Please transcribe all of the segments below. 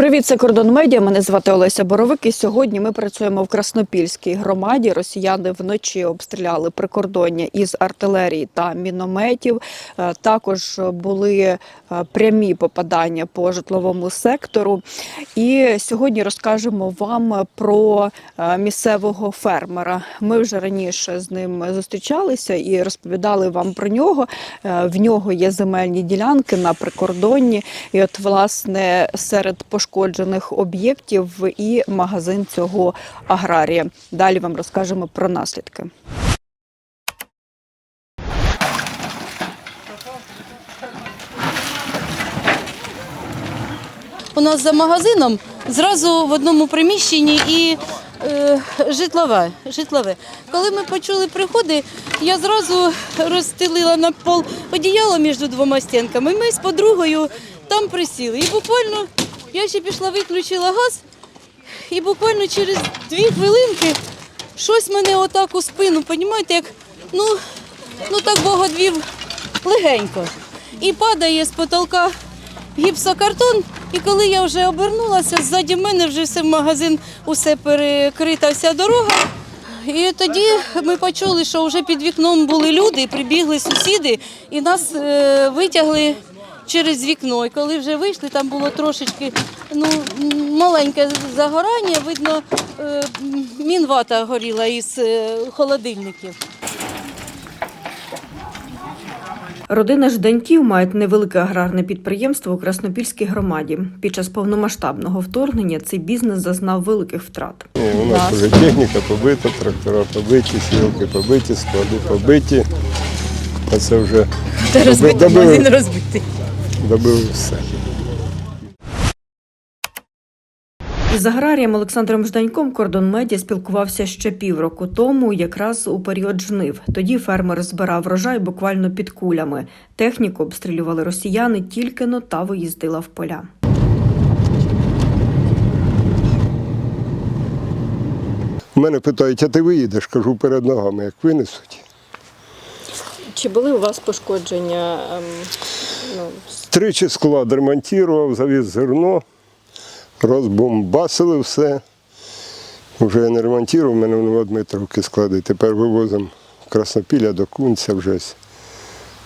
Привіт, це кордон медіа. Мене звати Олеся Боровик. І сьогодні ми працюємо в Краснопільській громаді. Росіяни вночі обстріляли прикордоння із артилерії та мінометів. Е, Також були е, прямі попадання по житловому сектору. І сьогодні розкажемо вам про е, місцевого фермера. Ми вже раніше з ним зустрічалися і розповідали вам про нього. В нього є земельні ділянки на прикордонні. І от, власне, серед пошкоджених об'єктів і магазин цього аграрія. Далі вам розкажемо про наслідки. У нас за магазином зразу в одному приміщенні і е, житлове, житлове. Коли ми почули приходи, я зразу розстелила на пол одіяло між двома стінками. Ми з подругою там присіли. І буквально я ще пішла, виключила газ, і буквально через дві хвилинки щось мене отак у спину, понімаєте, як ну, ну так Бог одвів легенько. І падає з потолка гіпсокартон. І коли я вже обернулася, ззаді мене вже все в магазин, усе перекрита вся дорога. І тоді ми почули, що вже під вікном були люди, прибігли сусіди і нас е, витягли через вікно. І коли вже вийшли, там було трошечки ну, маленьке загорання, видно, е, мінвата горіла із е, холодильників. Родина Жданьків мають невелике аграрне підприємство у Краснопільській громаді. Під час повномасштабного вторгнення цей бізнес зазнав великих втрат. Ні, у нас вже техніка побита, трактора побиті, сілки побиті, склади побиті. А це вже доби- добили, розбитий. Добили все. Із аграрієм Олександром Жданьком кордон медіа спілкувався ще півроку тому, якраз у період жнив. Тоді фермер збирав врожай буквально під кулями. Техніку обстрілювали росіяни, тільки но та виїздила в поля. У мене питають, а ти виїдеш? Кажу, перед ногами, як винесуть. Чи були у вас пошкодження? ну, Тричі склад ремонтував, завіз зерно, розбомбасили все. Вже не ремонтував, в мене в Новодмитровки склади. Тепер вивозимо Краснопілля до Кунця вже.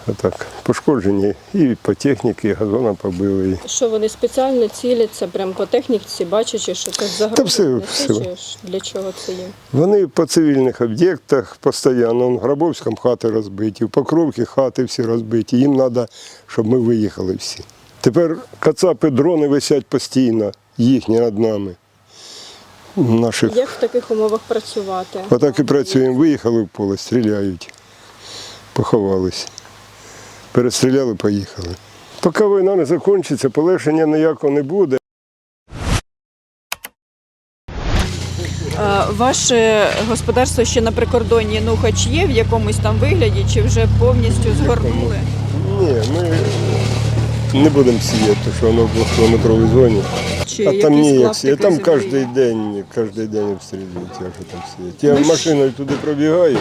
Отак. Пошкоджені і по техніці, і газона побили. Що вони спеціально ціляться прямо по техніці, бачачи, що це загроза. все- несе, все. чи для чого це їм? Вони по цивільних об'єктах постійно, в Грабовському хати розбиті, в Покровці хати всі розбиті. Їм треба, щоб ми виїхали всі. Тепер кацапи, дрони висять постійно, їхні над нами. Наших. Як в таких умовах працювати? Отак і працюємо. Виїхали в поле, стріляють, поховались. Перестріляли, поїхали. Поки війна не закінчиться, полегшення ніякого не буде. Ваше господарство ще на прикордонні ну хоч є в якомусь там вигляді, чи вже повністю згорнули? Ні, ми не будемо сіяти, що воно в двохкілометровій зоні. Чи А там ніяк сіяти. Там кожен день, кожен день обстрілюють, як же там сіяти. Я машиною туди пробігаю,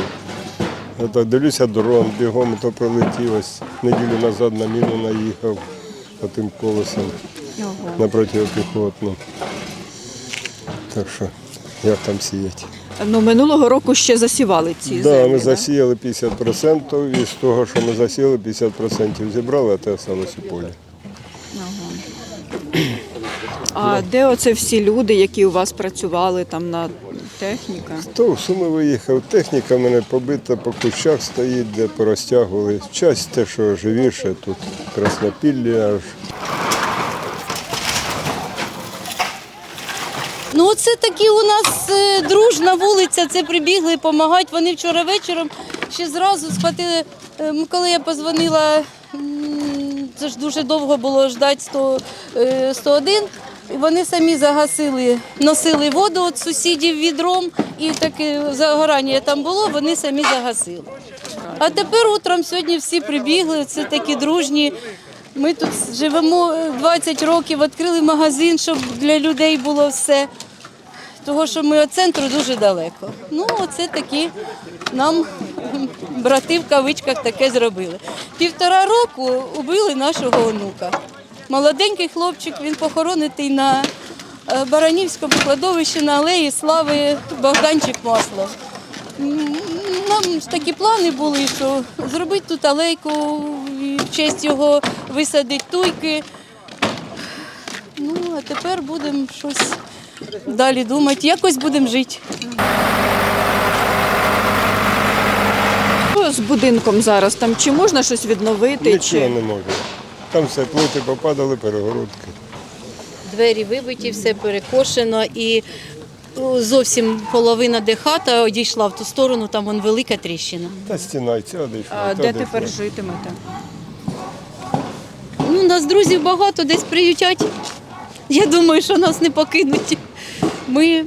я дивлюся дрон, бігом то пролетів ось неділю назад на міну наїхав тим колесом на протипіхотну. Так що, як там сіяти? Ну минулого року ще засівали ці Так, землі. ми да? засіяли 50% і з того, що ми засіяли, 50% зібрали, а те осталось у полі. А де оце всі люди, які у вас працювали там на техніка? То в Суми виїхав, техніка в мене побита по кущах стоїть, де порозтягували. Часть те, що живіше, тут краснопілля аж. Ну, оце такі у нас е, дружна вулиця, це прибігли допомагати. Вони вчора вечором ще зразу схватили, е, коли я позвонила, це ж дуже довго було ждати 100, е, 101. Вони самі загасили, носили воду від сусідів відром, і таке загорання там було, вони самі загасили. А тепер утром сьогодні всі прибігли, це такі дружні. Ми тут живемо е, 20 років, відкрили магазин, щоб для людей було все. Того, що ми від центру дуже далеко. Ну, оце такі нам брати в кавичках таке зробили. Півтора року убили нашого онука. Молоденький хлопчик, він похоронений на е, Баранівському кладовищі на алеї Слави Богданчик Масло. Нам такі плани були, що зробити тут алейку, і в честь його висадити туйки. Ну, а тепер будемо щось далі думати, якось будемо жити. З будинком зараз? Там чи можна щось відновити? Нічого чи... не можна. Там все плоти попадали, перегородки. Двері вибиті, все перекошено і зовсім половина де хата одійшла в ту сторону, там вон велика тріщина. Та стіна й ця дійшла. А, та де дійшла. тепер житимете? Ну, у нас друзів багато, десь приютять. Я думаю, що нас не покинуть. Ми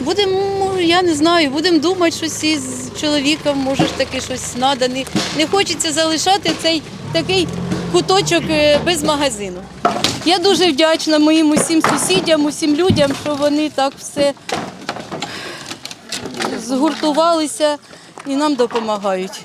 будемо, я не знаю, будемо думати щось із чоловіком, може ж таки щось надане. Не хочеться залишати цей такий куточок е, без магазину. Я дуже вдячна моїм усім сусідям, усім людям, що вони так все згуртувалися і нам допомагають.